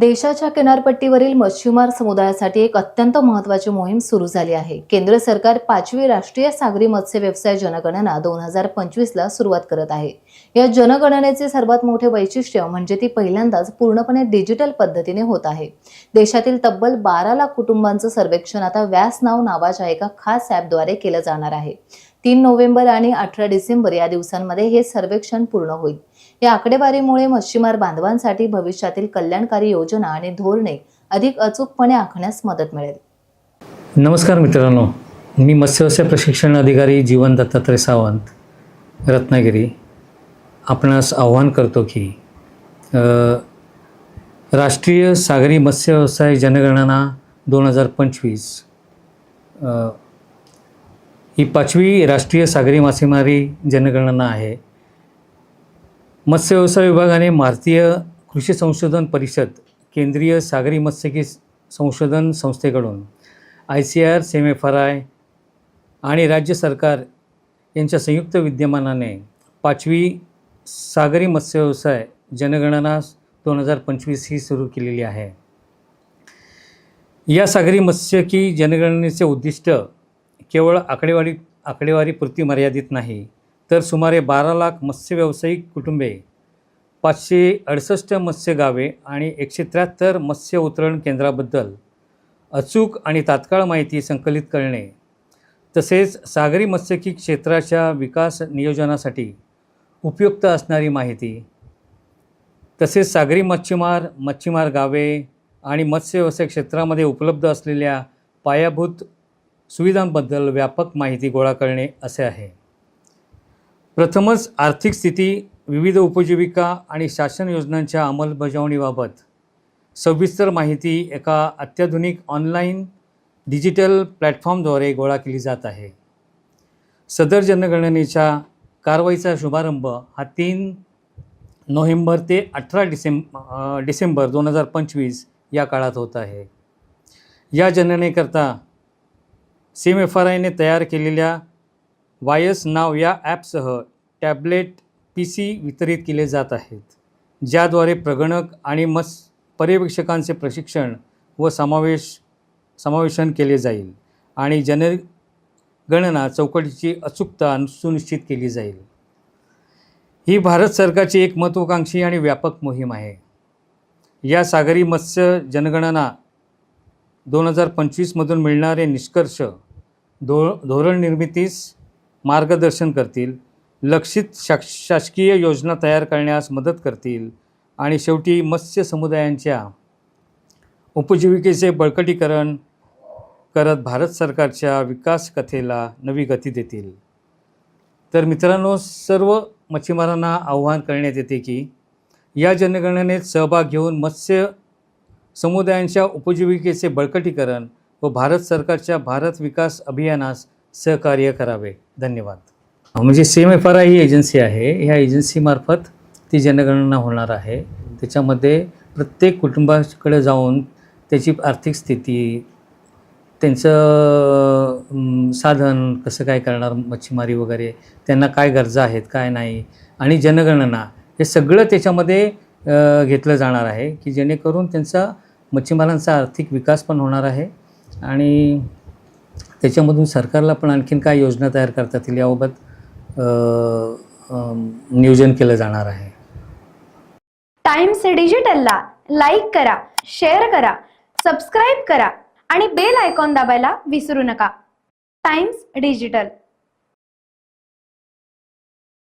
देशाच्या किनारपट्टीवरील मच्छीमार समुदायासाठी एक अत्यंत महत्त्वाची मोहीम सुरू झाली आहे. केंद्र सरकार पाचवी राष्ट्रीय सागरी मत्स्य व्यवसाय जनगणना दोन हजार पंचवीसला सुरुवात करत आहे. या जनगणनेचे सर्वात मोठे वैशिष्ट्य म्हणजे ती पहिल्यांदाच पूर्णपणे डिजिटल पद्धतीने होत आहे. देशातील तब्बल बारा लाख कुटुंबांचं सर्वेक्षण आता व्यास नाव नावाच्या एका खास ॲपद्वारे केलं जाणार आहे. तीन नोव्हेंबर आणि अठरा डिसेंबर या दिवसांमध्ये हे सर्वेक्षण पूर्ण होईल. या आकडेवारीमुळे मच्छीमार बांधवांसाठी भविष्यातील कल्याणकारी योजना आणि धोरणे अधिक अचूकपणे आखण्यास मदत मिळेल. नमस्कार मित्रांनो. मी मत्स्यव्यवसाय प्रशिक्षण अधिकारी जीवन दत्तात्रय सावंत रत्नागिरी. आपणास आव्हान करतो की राष्ट्रीय सागरी मत्स्य व्यवसाय जनगणना दोन हजार पंचवीस ही पाचवी राष्ट्रीय सागरी मासेमारी जनगणना आहे. मत्स्य व्यवसाय विभागाने भारतीय कृषी संशोधन परिषद केंद्रीय सागरी मत्स्यकी संशोधन संस्थेकडून I C R same F R I आणि राज्य सरकार यांच्या संयुक्त विद्यमानाने पाचवी सागरी मत्स्य व्यवसाय जनगणना दोन हजार पंचवीस ही सुरू केलेली आहे. या सागरी मत्स्यकी जनगणनेचे उद्दिष्ट केवळ आकडेवारी आकडेवारीपुरती मर्यादित नाही तर सुमारे बारा लाख मत्स्य व्यावसायिक कुटुंबे पाचशे अडसष्ट मत्स्य गावे आणि एकशे त्र्याहत्तर मत्स्य उतरण केंद्राबद्दल अचूक आणि तात्काळ माहिती संकलित करणे तसेच सागरी मत्स्यकी क्षेत्राच्या विकास नियोजनासाठी उपयुक्त असणारी माहिती तसेच सागरी मच्छीमार मच्छीमार गावे आणि मत्स्य व्यवसाय क्षेत्रामध्ये उपलब्ध असलेल्या पायाभूत सुविधांबद्दल व्यापक माहिती गोळा करणे असे आहे. प्रथमच आर्थिक स्थिती विविध उपजीविका आणि शासन योजनांच्या अंमलबजावणीबाबत सविस्तर माहिती एका अत्याधुनिक ऑनलाईन डिजिटल प्लॅटफॉर्मद्वारे गोळा केली जात आहे. सदर जनगणनेच्या कारवाईचा शुभारंभ हा तीन नोव्हेंबर ते अठरा डिसेंब डिसेंबर दोन हजार पंचवीस या काळात होत आहे. या जननेकरता सिम एफ आर आयने तयार केलेल्या वायस नाव या ॲपसह टॅबलेट पी सी वितरित केले जात आहेत ज्याद्वारे प्रगणक आणि मस पर्यवेक्षकांचे प्रशिक्षण व समावेश समावेशन केले जाईल आणि जनगणना चौकटीची अचूकता सुनिश्चित केली जाईल. ही भारत सरकारची एक महत्त्वाकांक्षी आणि व्यापक मोहीम आहे. या सागरी मत्स्य जनगणना दोन हजार पंचवीसमधून मिळणारे निष्कर्ष धो धोरण निर्मितीस मार्गदर्शन करतील. लक्षित शाक शासकीय योजना तयार करण्यास मदत करतील. आणि शेवटी मत्स्य समुदायांच्या उपजीविकेचे बळकटीकरण करत भारत सरकारच्या विकास कथेला नवी गती देतील. तर मित्रांनो सर्व मच्छीमारांना आव्हान करण्यात येते की या जनगणनेत सहभाग घेऊन मत्स्य समुदायांच्या उपजीविकेचे बळकटीकरण व भारत सरकारच्या भारत विकास अभियानास सहकार्य करावे. धन्यवाद. म्हणजे C M F R I he agency आहे. ह्या एजन्सीमार्फत ती जनगणना होणार आहे. त्याच्यामध्ये प्रत्येक कुटुंबाकडे जाऊन त्याची आर्थिक स्थिती त्यांचं साधन कसं काय करणार मच्छीमारी वगैरे त्यांना काय गरजा आहेत काय नाही आणि जनगणना हे सगळं त्याच्यामध्ये घेतलं जाणार आहे की जेणेकरून त्यांचा मच्छीमारांचा आर्थिक विकास पण होणार आहे. आणि त्याच्यामधून सरकारला पण आणखीन काय योजना तयार करता येतील याबाबत नियोजन केलं जाणार आहे. टाइम्स डिजिटलला लाईक करा शेअर करा सबस्क्राईब करा आणि बेल आयकॉन दाबायला विसरू नका. Times digital.